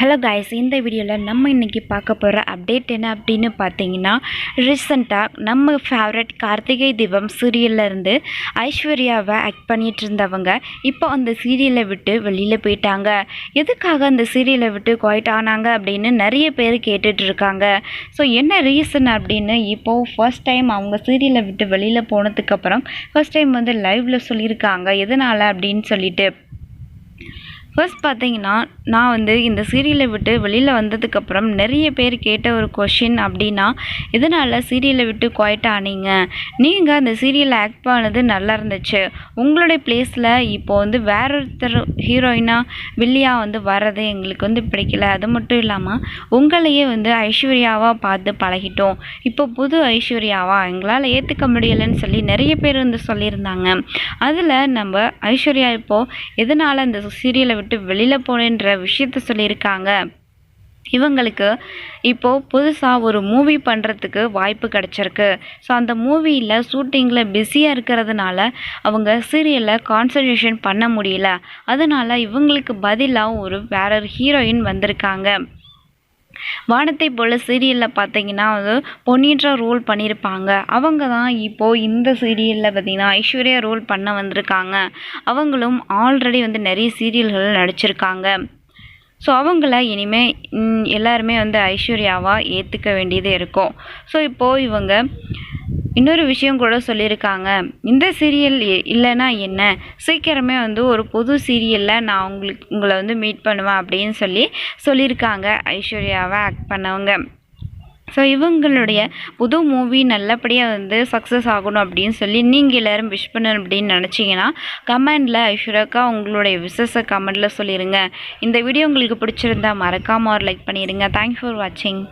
Hello guys இந்த வீடியோவில் நம்ம இன்றைக்கி பார்க்க போகிற அப்டேட் என்ன அப்படின்னு பார்த்தீங்கன்னா ரீசண்டாக நம்ம ஃபேவரட் கார்த்திகை தீபம் சீரியல்ல இருந்து ஐஸ்வர்யாவை ஆக்ட் பண்ணிகிட்டு இருந்தவங்க இப்போ அந்த சீரியலை விட்டு வெளியில் போயிட்டாங்க. எதுக்காக அந்த சீரியலை விட்டு குவாய்ட் ஆனாங்க அப்படின்னு நிறைய பேர் கேட்டுட்டு இருக்காங்க. ஸோ என்ன ரீசன் அப்படின்னு இப்போது ஃபர்ஸ்ட் டைம் அவங்க சீரியலை விட்டு வெளியில் போனதுக்கப்புறம் ஃபர்ஸ்ட் டைம் வந்து லைவில் சொல்லியிருக்காங்க. எதனால் அப்படின்னு சொல்லிட்டு ஃபர்ஸ்ட் பார்த்தீங்கன்னா நான் வந்து இந்த சீரியலை விட்டு வெளியில் வந்ததுக்கப்புறம் நிறைய பேர் கேட்ட ஒரு கொஷின் அப்படின்னா இதனால் சீரியலை விட்டு குவாய்ட் ஆனீங்க நீங்கள் அந்த சீரியலில் ஆக்ட் பண்ணது நல்லா இருந்துச்சு. உங்களுடைய பிளேஸில் இப்போ வந்து வேற ஒருத்தர் ஹீரோயினாக வில்லியாக வந்து வர்றது எங்களுக்கு வந்து பிடிக்கல. அது மட்டும் இல்லாமல் உங்களையே வந்து ஐஸ்வர்யாவாக பார்த்து பழகிட்டோம். இப்போ புது ஐஸ்வர்யாவா? எங்களால் ஏற்றுக்க முடியலைன்னு சொல்லி நிறைய பேர் வந்து சொல்லியிருந்தாங்க. அதில் நம்ம ஐஸ்வர்யா இப்போது எதனால் அந்த சீரியலை விட்டு வெளியில் போனேன்ற விஷயத்த சொல்லியிருக்காங்க. இவங்களுக்கு இப்போது புதுசாக ஒரு மூவி பண்ணுறதுக்கு வாய்ப்பு கிடச்சிருக்கு. ஸோ அந்த மூவியில் ஷூட்டிங்கில் பிஸியாக இருக்கிறதுனால அவங்க சீரியலில் கான்சன்ட்ரேஷன் பண்ண முடியல. அதனால் இவங்களுக்கு பதிலாக ஒரு வேற ஒரு ஹீரோயின் வந்திருக்காங்க. வானத்தை போல் சீரியலில் பார்த்தீங்கன்னா வந்து பொன்னின்ற ரோல் பண்ணியிருப்பாங்க அவங்க தான் இப்போது இந்த சீரியலில் பார்த்தீங்கன்னா ஐஸ்வர்யா ரோல் பண்ண வந்திருக்காங்க. அவங்களும் ஆல்ரெடி வந்து நிறைய சீரியல்கள் நடிச்சிருக்காங்க. ஸோ அவங்கள இனிமேல் எல்லாருமே வந்து ஐஸ்வர்யாவாக ஏற்றுக்க வேண்டியது இருக்கும். ஸோ இப்போது இவங்க இன்னொரு விஷயம் கூட சொல்லியிருக்காங்க. இந்த சீரியல் இல்லைன்னா என்ன? சீக்கிரமே வந்து ஒரு புது சீரியலில் நான் உங்களுக்கு உங்களை வந்து மீட் பண்ணுவேன் அப்படின்னு சொல்லி சொல்லியிருக்காங்க ஐஸ்வர்யாவை ஆக்ட் பண்ணவங்க. ஸோ இவங்களுடைய புது மூவி நல்லபடியாக வந்து சக்ஸஸ் ஆகணும் அப்படின்னு சொல்லி நீங்கள் எல்லோரும் விஷ் பண்ணணும் அப்படின்னு நினச்சிங்கன்னா கமெண்டில் ஐஸ்வர்யாக்கா உங்களுடைய விசஸை கமெண்டில் சொல்லிடுங்க இந்த வீடியோ உங்களுக்கு பிடிச்சிருந்தா மறக்காமல் ஒரு லைக் பண்ணிடுங்க. தேங்க்ஸ் ஃபார் வாட்சிங்